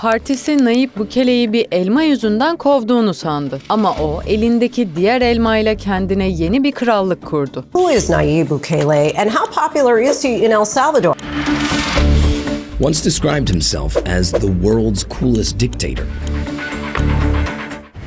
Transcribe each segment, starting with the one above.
Partisi Nayib Bukele'yi bir elma yüzünden kovduğunu sandı. Ama o elindeki diğer elmayla kendine yeni bir krallık kurdu. Who is Nayib Bukele and how popular is he in El Salvador? once described himself as the world's coolest dictator.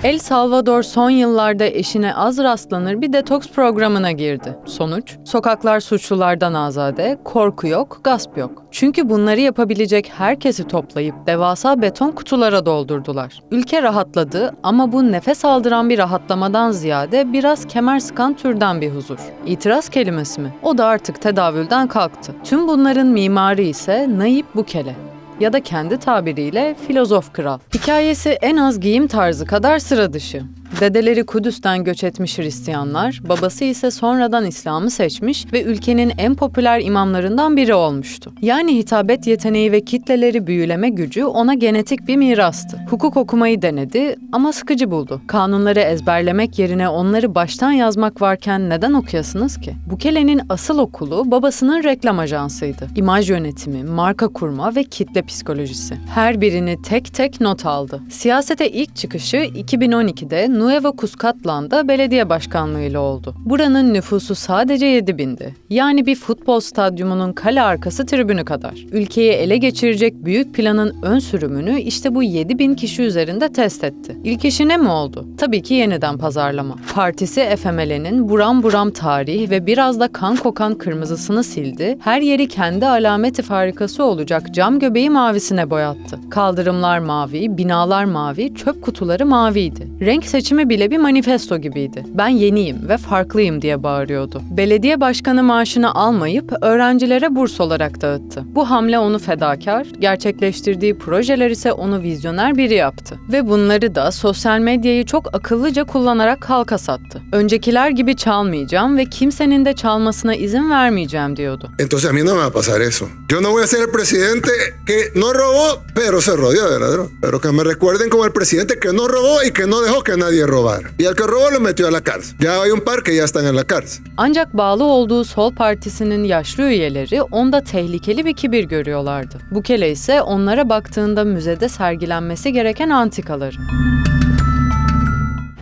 El Salvador son yıllarda eşine az rastlanır bir detoks programına girdi. Sonuç, sokaklar suçlulardan azade, korku yok, gasp yok. Çünkü bunları yapabilecek herkesi toplayıp devasa beton kutulara doldurdular. Ülke rahatladı ama bu nefes aldıran bir rahatlamadan ziyade biraz kemer sıkan türden bir huzur. İtiraz kelimesi mi? O da artık tedavülden kalktı. Tüm bunların mimarı ise Nayib Bukele ya da kendi tabiriyle filozof kral. Hikayesi en az giyim tarzı kadar sıra dışı. Dedeleri Kudüs'ten göç etmiş Hristiyanlar, babası ise sonradan İslam'ı seçmiş ve ülkenin en popüler imamlarından biri olmuştu. Yani hitabet yeteneği ve kitleleri büyüleme gücü ona genetik bir mirastı. Hukuk okumayı denedi ama sıkıcı buldu. Kanunları ezberlemek yerine onları baştan yazmak varken neden okuyasınız ki? Bukele'nin asıl okulu babasının reklam ajansıydı. İmaj yönetimi, marka kurma ve kitle psikolojisi. Her birini tek tek not aldı. Siyasete ilk çıkışı 2012'de Nuevo Cuscatlan'da belediye başkanlığıyla oldu. Buranın nüfusu sadece 7 bindi. Yani bir futbol stadyumunun kale arkası tribünü kadar. Ülkeyi ele geçirecek büyük planın ön sürümünü işte bu 7 bin kişi üzerinde test etti. İlk işi ne mi oldu? Tabii ki yeniden pazarlama. Partisi FML'nin buram buram tarih ve biraz da kan kokan kırmızısını sildi. Her yeri kendi alameti farikası olacak cam göbeği mavisine boyattı. Kaldırımlar mavi, binalar mavi, çöp kutuları maviydi. Renk seçimi bile bir manifesto gibiydi. Ben yeniyim ve farklıyım diye bağırıyordu. Belediye başkanı maaşını almayıp öğrencilere burs olarak dağıttı. Bu hamle onu fedakar, gerçekleştirdiği projeler ise onu vizyoner biri yaptı. Ve bunları da sosyal medyayı çok akıllıca kullanarak halka sattı. Öncekiler gibi çalmayacağım ve kimsenin de çalmasına izin vermeyeceğim diyordu. Entonces a mí no me va a pasar eso. Yo no voy a ser el presidente que no robó, pero se rodeó de ladrón. Pero que me recuerden como el presidente que no robó y que no dejó que nadie robara. Y al que robó lo metió a la cárcel. Ya hay un par que ya están en la cárcel. Ancak bağlı olduğu Sol Partisi'nin yaşlı üyeleri onda tehlikeli bir kibir görüyorlardı. Bukele ise onlara baktığında müzede sergilenmesi gereken antikaları.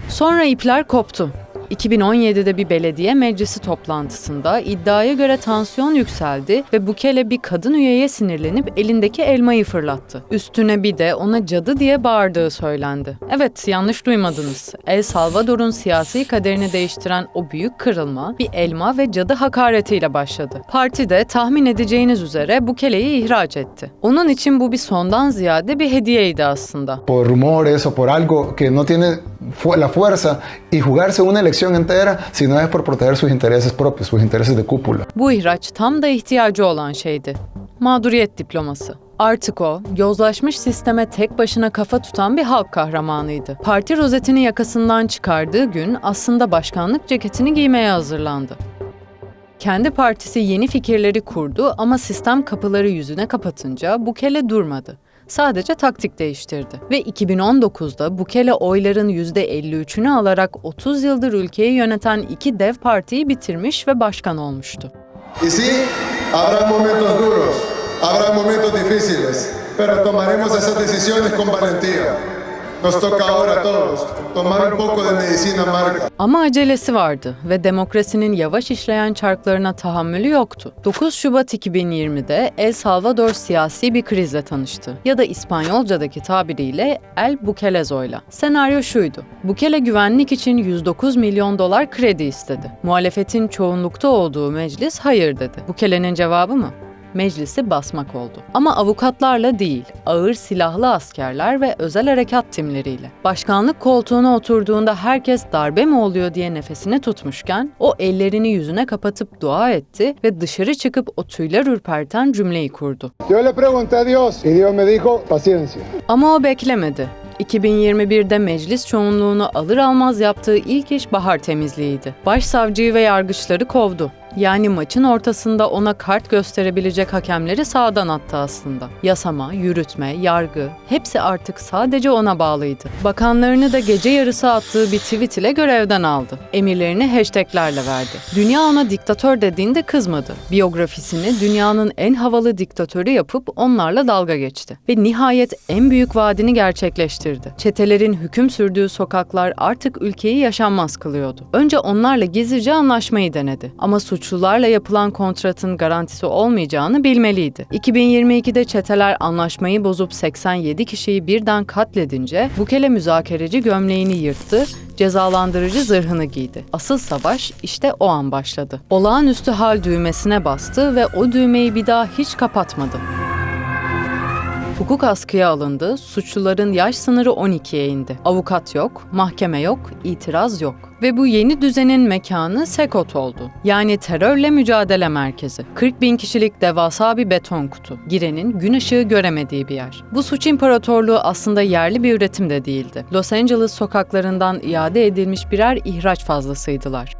Sonra ipler koptu. 2017'de bir belediye meclisi toplantısında iddiaya göre tansiyon yükseldi ve Bukele bir kadın üyeye sinirlenip elindeki elmayı fırlattı. Üstüne bir de ona cadı diye bağırdığı söylendi. Evet yanlış duymadınız. El Salvador'un siyasi kaderini değiştiren o büyük kırılma bir elma ve cadı hakaretiyle başladı. Parti de tahmin edeceğiniz üzere Bukele'yi ihraç etti. Onun için bu bir sondan ziyade bir hediyeydi aslında. por rumores o por algo que no tiene la fuerza y jugarse una elección entera, sino es por proteger sus intereses propios, sus intereses de cúpula. Bu ihraç tam da ihtiyacı olan şeydi. Mağduriyet diploması. Artık o, yozlaşmış sisteme tek başına kafa tutan bir halk kahramanıydı. Parti rozetini yakasından çıkardığı gün aslında başkanlık ceketini giymeye hazırlandı. Kendi partisi yeni fikirleri kurdu ama sistem kapıları yüzüne kapatınca Bukele durmadı. Sadece taktik değiştirdi. Ve 2019'da Bukele oyların %53'ünü alarak 30 yıldır ülkeyi yöneten iki dev partiyi bitirmiş ve başkan olmuştu. Sí, habrá momentos duros, habrá momentos difíciles, pero tomaremos esas decisiones con valentía. Nos toca ahora a todos tomar un poco de medicina amarga. Ama acelesi vardı ve demokrasinin yavaş işleyen çarklarına tahammülü yoktu. 9 Şubat 2020'de El Salvador siyasi bir krizle tanıştı. Ya da İspanyolcadaki tabiriyle El Bukelezo'yla. Senaryo şuydu. Bukele güvenlik için 109 milyon dolar kredi istedi. Muhalefetin çoğunlukta olduğu meclis hayır dedi. Bukele'nin cevabı mı? Meclisi basmak oldu. Ama avukatlarla değil, ağır silahlı askerler ve özel harekat timleriyle. Başkanlık koltuğuna oturduğunda herkes darbe mi oluyor diye nefesini tutmuşken o ellerini yüzüne kapatıp dua etti ve dışarı çıkıp o tüyler ürperten cümleyi kurdu. Yo le pregunté a Dios y Dios me dijo, paciencia. Ama o beklemedi. 2021'de meclis çoğunluğunu alır almaz yaptığı ilk iş bahar temizliğiydi. Başsavcıyı ve yargıçları kovdu. Yani maçın ortasında ona kart gösterebilecek hakemleri sağdan attı aslında. Yasama, yürütme, yargı hepsi artık sadece ona bağlıydı. Bakanlarını da gece yarısı attığı bir tweet ile görevden aldı. Emirlerini hashtaglerle verdi. Dünya ona diktatör dediğinde kızmadı. Biyografisini dünyanın en havalı diktatörü yapıp onlarla dalga geçti. Ve nihayet en büyük vaadini gerçekleştirdi. Çetelerin hüküm sürdüğü sokaklar artık ülkeyi yaşanmaz kılıyordu. Önce onlarla gizlice anlaşmayı denedi. Ama suçlularla yapılan kontratın garantisi olmayacağını bilmeliydi. 2022'de çeteler anlaşmayı bozup 87 kişiyi birden katledince Bukele müzakereci gömleğini yırttı, cezalandırıcı zırhını giydi. Asıl savaş işte o an başladı. Olağanüstü hal düğmesine bastı ve o düğmeyi bir daha hiç kapatmadı. Hukuk askıya alındı, suçluların yaş sınırı 12'ye indi. Avukat yok, mahkeme yok, itiraz yok. Ve bu yeni düzenin mekanı Sekot oldu. Yani terörle mücadele merkezi. 40 bin kişilik devasa bir beton kutu. Girenin gün ışığı göremediği bir yer. Bu suç imparatorluğu aslında yerli bir üretim de değildi. Los Angeles sokaklarından iade edilmiş birer ihraç fazlasıydılar.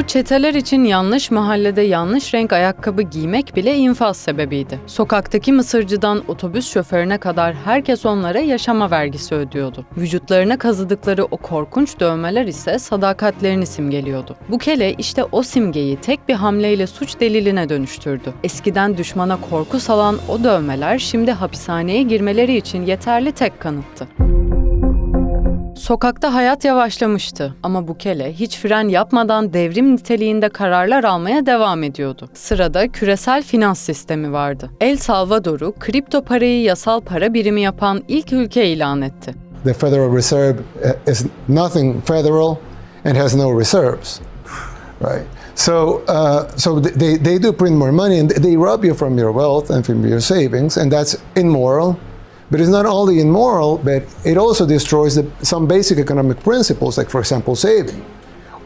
Bu çeteler için yanlış mahallede yanlış renk ayakkabı giymek bile infaz sebebiydi. Sokaktaki mısırcıdan otobüs şoförüne kadar herkes onlara yaşama vergisi ödüyordu. Vücutlarına kazıdıkları o korkunç dövmeler ise sadakatlerini simgeliyordu. Bukele işte o simgeyi tek bir hamleyle suç deliline dönüştürdü. Eskiden düşmana korku salan o dövmeler şimdi hapishaneye girmeleri için yeterli tek kanıttı. Sokakta hayat yavaşlamıştı ama Bukele hiç fren yapmadan devrim niteliğinde kararlar almaya devam ediyordu. Sırada küresel finans sistemi vardı. El Salvador'u kripto parayı yasal para birimi yapan ilk ülke ilan etti. The Federal Reserve uh, is nothing federal and has no reserves, right? So, uh, so th- they, they do print more money and they rob you from your wealth and from your savings, and that's immoral. But it's not only immoral, but it also destroys the, some basic economic principles, like, for example, saving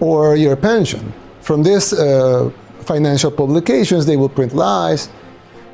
or your pension. From these uh, financial publications, they will print lies.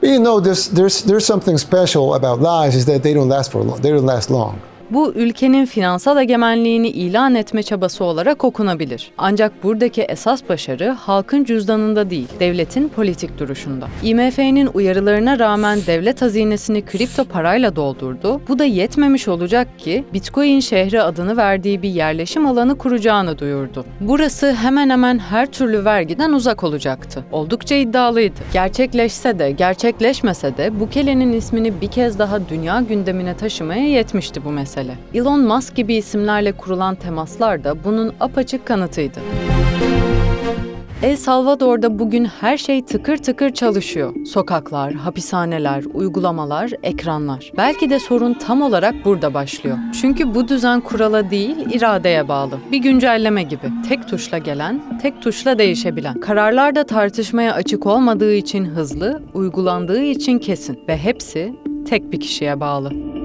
But you know, there's, there's, there's something special about lies is that they don't last for long. They don't last long. Bu ülkenin finansal egemenliğini ilan etme çabası olarak okunabilir. Ancak buradaki esas başarı halkın cüzdanında değil, devletin politik duruşunda. IMF'nin uyarılarına rağmen devlet hazinesini kripto parayla doldurdu. Bu da yetmemiş olacak ki Bitcoin şehri adını verdiği bir yerleşim alanı kuracağını duyurdu. Burası hemen hemen her türlü vergiden uzak olacaktı. Oldukça iddialıydı. Gerçekleşse de gerçekleşmese de Bukele'nin ismini bir kez daha dünya gündemine taşımaya yetmişti bu mesele. Elon Musk gibi isimlerle kurulan temaslar da bunun apaçık kanıtıydı. El Salvador'da bugün her şey tıkır tıkır çalışıyor. Sokaklar, hapishaneler, uygulamalar, ekranlar. Belki de sorun tam olarak burada başlıyor. Çünkü bu düzen kurala değil, iradeye bağlı. Bir güncelleme gibi. Tek tuşla gelen, tek tuşla değişebilen. Kararlar da tartışmaya açık olmadığı için hızlı, uygulandığı için kesin ve hepsi tek bir kişiye bağlı.